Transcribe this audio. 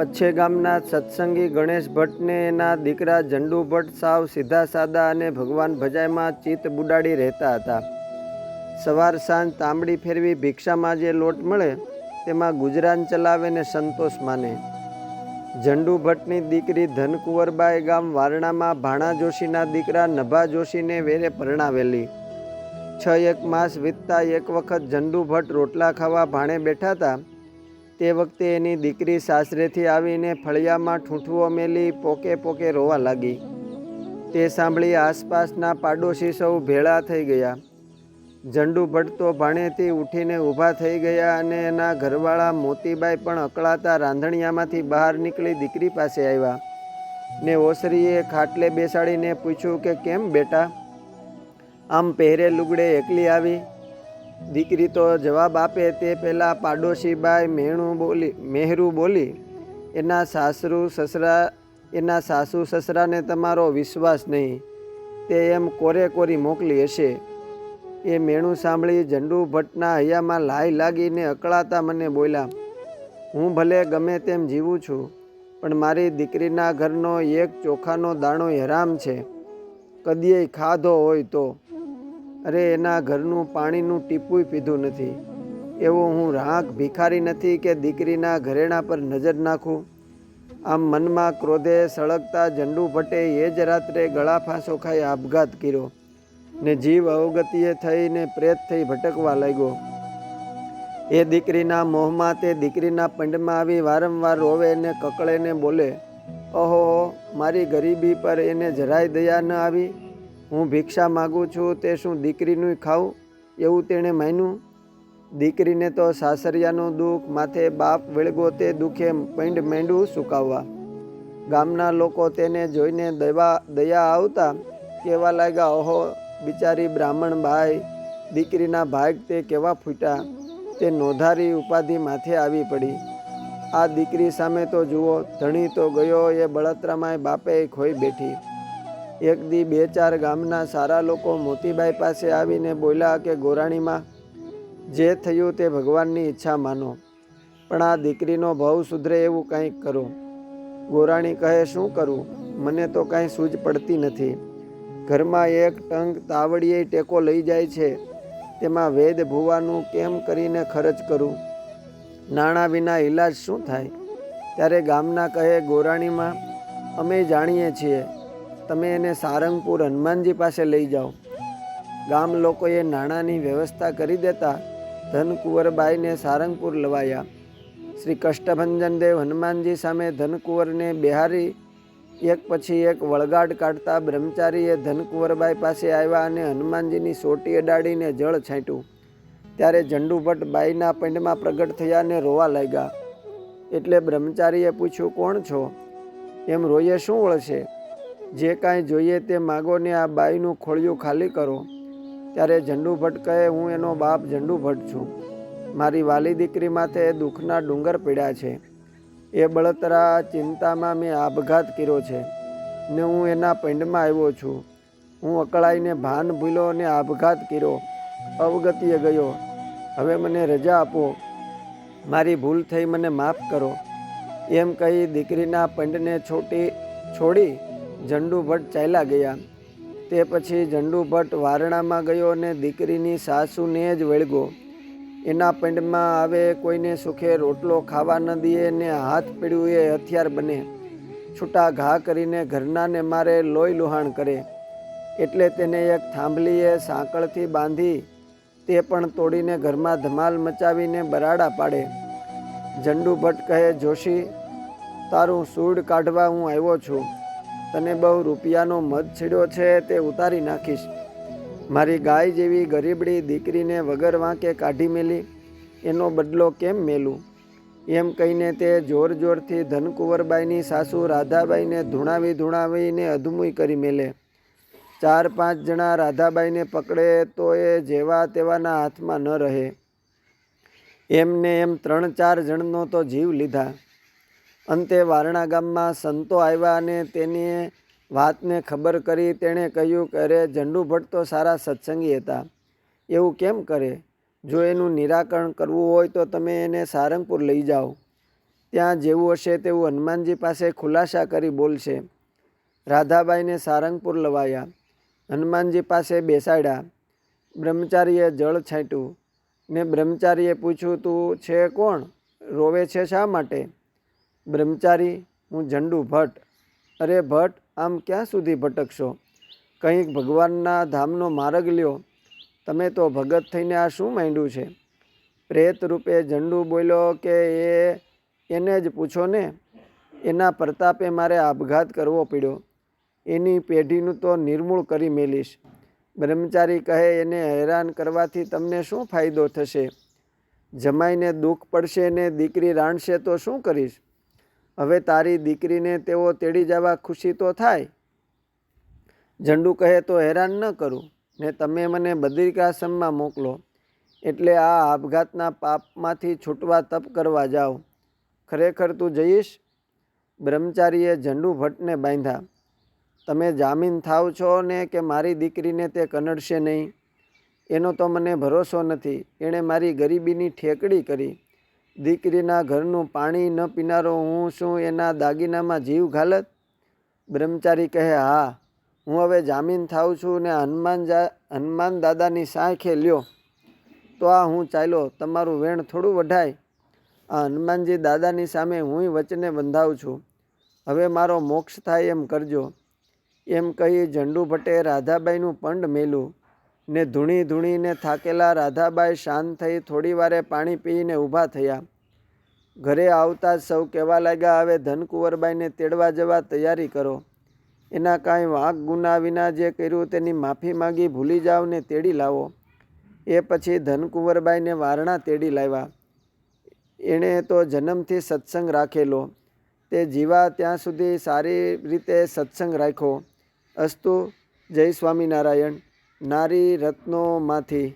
પચ્છે ગામના સત્સંગી ગણેશ ભટ્ટને એના દીકરા ઝંડુ ભટ્ટ સાવ સીધા સાદા અને ભગવાન ભજાઈમાં ચિત્ત બુડાડી રહેતા હતા. સવાર સાંજ તાંબડી ફેરવી ભિક્ષામાં જે લોટ મળે, તેમાં ગુજરાન ચલાવે ને સંતોષ માને. ઝંડુ ભટ્ટની દીકરી ધનકુંવરબાઈ ગામ વારણામાં ભાણા જોશીના દીકરા નભા જોશીને વેરે પરણાવેલી. છ એક માસ વીતતા એક વખત ઝંડુ ભટ્ટ રોટલા ખાવા ભાણે બેઠા હતા તે વખતે એની દીકરી સાસરેથી આવીને ફળિયામાં ઠૂંઠવો મેલી પોકે પોકે રોવા લાગી. તે સાંભળી આસપાસના પાડોશી સૌ ભેળા થઈ ગયા. ઝંડુ ભટ્ટ તો ભાણેથી ઉઠીને ઊભા થઈ ગયા અને એના ઘરવાળા મોતીબાઈ પણ અકળાતા રાંધણિયામાંથી બહાર નીકળી દીકરી પાસે આવ્યા. ને ઓસરીએ ખાટલે બેસાડીને પૂછ્યું કે કેમ બેટા? આમ પહેરે લુગડે એકલી આવી? દીકરી તો જવાબ આપે તે પહેલાં પાડોશીબાઈ મેણું બોલી, મહેરું બોલી, એના સાસરુ, સસરા, એના સાસુ, સસરાને તમારો વિશ્વાસ નહીં. તે એમ કોરે કોરી મોકલી હશે. એ મેણું સાંભળી ઝંડુ ભટ્ટના હૈયામાં લાઈ લાગીને અકળાતા મને બોલ્યા, હું ભલે ગમે તેમ જીવું છું, પણ મારી દીકરીના ઘરનો એક ચોખાનો દાણો હરામ છે. કદીએ ખાધો હોય તો. અરે, એના ઘરનું પાણીનું ટીપું પીધું નથી. એવો હું રાંક ભિખારી નથી કે દીકરીના ઘરેણા પર નજર નાખું. આમ મનમાં ક્રોધે સળગતા ઝંડુ ભટ્ટે એ જ રાત્રે ગળા ફાંસો ખાઈ આપઘાત કર્યો ને જીવ અવગતિએ થઈને પ્રેત થઈ ભટકવા લાગ્યો. એ દીકરીના મોહમાં તે દીકરીના પંડમાં આવી વારંવાર રોવે ને કકળે ને બોલે, ઓહો, મારી ગરીબી પર એને જરાય દયા ન આવી. હું ભિક્ષા માગું છું તે શું દીકરીનું ખાવું એવું તેણે માન્યું. દીકરીને તો સાસરિયાનું દુઃખ, માથે બાપ વેળગો તે દુઃખે પૈંડ મેંડું સુકાવવા. ગામના લોકો તેને જોઈને દવા દયા આવતા કહેવા લાગ્યા, ઓહો, બિચારી બ્રાહ્મણ ભાઈ, દીકરીના ભાગ તે કેવા ફૂટ્યા? તે નોંધારી ઉપાધિ માથે આવી પડી. આ દીકરી સામે તો જુઓ, ધણી તો ગયો એ બળતરામાં બાપે ખોઈ બેઠી. એક દી બે ચાર ગામના સારા લોકો મોતીબાઈ પાસે આવીને બોલ્યા કે, ગોરાણીમાં, જે થયું તે ભગવાનની ઈચ્છા માનો, પણ આ દીકરીનો ભાવ સુધરે એવું કંઈક કરો. ગોરાણી કહે, શું કરું? મને તો કાંઈ સૂઝ પડતી નથી. ઘરમાં એક ટંક તાવડીએ ટેકો લઈ જાય છે. તેમાં વેદ ભુવાનું કેમ કરીને ખર્ચ કરું? નાણાં વિના ઈલાજ શું થાય? ત્યારે ગામના કહે, ગોરાણીમાં, અમે જાણીએ છીએ તમે એને સારંગપુર હનુમાનજી પાસે લઈ જાઓ. ગામ લોકોએ નાણાંની વ્યવસ્થા કરી દેતા ધનકુંવરબાઈને સારંગપુર લવાયા. શ્રી કષ્ટભંજન દેવ હનુમાનજી સામે ધનકુંવરને બિહારી, એક પછી એક વળગાડ કાઢતા બ્રહ્મચારીએ ધનકુંવરબાઈ પાસે આવ્યા અને હનુમાનજીની સોટી અડાડીને જળ છાંટ્યું. ત્યારે ઝંડુભટ્ટ બાઈના પિંડમાં પ્રગટ થયા અને રોવા લાગ્યા. એટલે બ્રહ્મચારીએ પૂછ્યું, કોણ છો? એમ રોયે શું વળશે? જે કાંઈ જોઈએ તે માગો ને આ બાઈનું ખોળિયું ખાલી કરો. ત્યારે ઝંડુ ભટ્ટ કહે, હું એનો બાપ ઝંડુ ભટ્ટ છું. મારી વાલી દીકરી માથે દુઃખના ડુંગર પીડ્યા છે. એ બળતરા ચિંતામાં મેં આપઘાત કર્યો છે ને હું એના પિંડમાં આવ્યો છું. હું અકળાઈને ભાન ભૂલો અને આપઘાત કર્યો. અવગતિએ ગયો. હવે મને રજા આપો. મારી ભૂલ થઈ મને માફ કરો. એમ કહી દીકરીના પંડને છોટી છોડી ઝંડુ ભટ્ટ ચાલ્યા ગયા. તે પછી ઝંડુ ભટ્ટ વારણામાં ગયો અને દીકરીની સાસુને જ વળગો એના પિંડમાં આવે કોઈને સુખે રોટલો ખાવા ન દે ને હાથ પીડ્યું એ હથિયાર બને. છૂટા ઘા કરીને ઘરનાને મારે લોહી લુહાણ કરે. એટલે તેને એક થાંભલીએ સાંકળથી બાંધી તે પણ તોડીને ઘરમાં ધમાલ મચાવીને બરાડા પાડે. ઝંડુ ભટ્ટ કહે, જોશી, તારું સૂડ કાઢવા હું આવ્યો છું. તને બહુ રૂપિયાનો મધ છીડ્યો છે તે ઉતારી નાખીશ. મારી ગાય જેવી ગરીબડી દીકરીને વગર વાંકે કાઢી મેલી. એનો બદલો કેમ મેલું? એમ કહીને તે જોર જોરથી ધનકુંવરબાઈની સાસુ રાધાબાઈને ધૂણાવી ધૂણાવીને અધમુઈ કરી મેલે. ચાર પાંચ જણા રાધાબાઈને પકડે તો એ જેવા તેવાના હાથમાં ન રહે. એમને એમ ત્રણ ચાર જણનો તો જીવ લીધા. અંતે વારણા ગામમાં સંતો આવ્યા અને તેની વાતને ખબર કરી તેણે કહ્યું કે, અરે, ઝંડુ ભટ્ટ તો સારા સત્સંગી હતા. એવું કેમ કરે? જો એનું નિરાકરણ કરવું હોય તો તમે એને સારંગપુર લઈ જાઓ. ત્યાં જેવું હશે તેવું હનુમાનજી પાસે ખુલાસા કરી બોલશે. રાધાબાઈને સારંગપુર લવાયા. હનુમાનજી પાસે બેસાડ્યા. બ્રહ્મચારીએ જળ છાંટ્યું ને બ્રહ્મચારીએ પૂછ્યું, તું છે કોણ? રોવે છે શા માટે? બ્રહ્મચારી, હું ઝંડુ ભટ્ટ. અરે ભટ્ટ, આમ ક્યાં સુધી ભટકશો? કંઈક ભગવાનના ધામનો માર્ગ લ્યો. તમે તો ભગત થઈને આ શું માંડ્યું છે? પ્રેત રૂપે ઝંડુ બોલ્યો કે એ એને જ પૂછો ને. એના પ્રતાપે મારે આપઘાત કરવો પડ્યો. એની પેઢીનું તો નિર્મૂળ કરી મેલીશ. બ્રહ્મચારી કહે, એને હેરાન કરવાથી તમને શું ફાયદો થશે? જમાઈને દુઃખ પડશે ને દીકરી રાણશે તો શું કરીશ? હવે તારી દીકરીને તેઓ તેડી જવા ખુશી તો થાય. ઝંડુ કહે તો હેરાન ન કરું, ને તમે મને બદ્રિકાશ્રમમાં મોકલો, એટલે આ આપઘાતના પાપમાંથી છૂટવા તપ કરવા જાઓ. ખરેખર તું જઈશ? બ્રહ્મચારીએ ઝંડુ ભટ્ટને બાંધ્યા. તમે જામીન થાવ છો ને કે મારી દીકરીને તે કનડશે નહીં? એનો તો મને ભરોસો નથી. એણે મારી ગરીબીની ઠેકડી કરી. દીકરીના ઘરનું પાણી ન પીનારો હું શું એના દાગીનામાં જીવ ઘાલત? બ્રહ્મચારી કહે, હા, હું હવે જામીન થાઉં છું ને હનુમાન જા, હનુમાન દાદાની સાંખે લ્યો. તો આ હું ચાલ્યો, તમારું વેણ થોડું વઢાય. આ હનુમાનજી દાદાની સામે હુંય વચને બંધાવું છું. હવે મારો મોક્ષ થાય એમ કરજો. એમ કહી ઝંડુ ભટ્ટે રાધાબાઈનું પંડ મેલું ને ધૂણી ધૂણીને થાકેલા રાધાબાઈ શાંત થઈ થોડી વારે પાણી પીને ઊભા થયા. ઘરે આવતા સૌ કહેવા લાગ્યા, હવે ધનકુંવરબાઈને તેડવા જવા તૈયારી કરો. એના કાંઈ વાંક ગુના વિના જે કર્યું તેની માફી માગી ભૂલી જાઓ ને તેડી લાવો. એ પછી ધનકુંવરબાઈને વારણા તેડી લાવ્યા. એણે તો જન્મથી સત્સંગ રાખેલો. તે જીવા ત્યાં સુધી સારી રીતે સત્સંગ રાખ્યો. અસ્તુ જય સ્વામિનારાયણ. નારી રત્નોમાંથી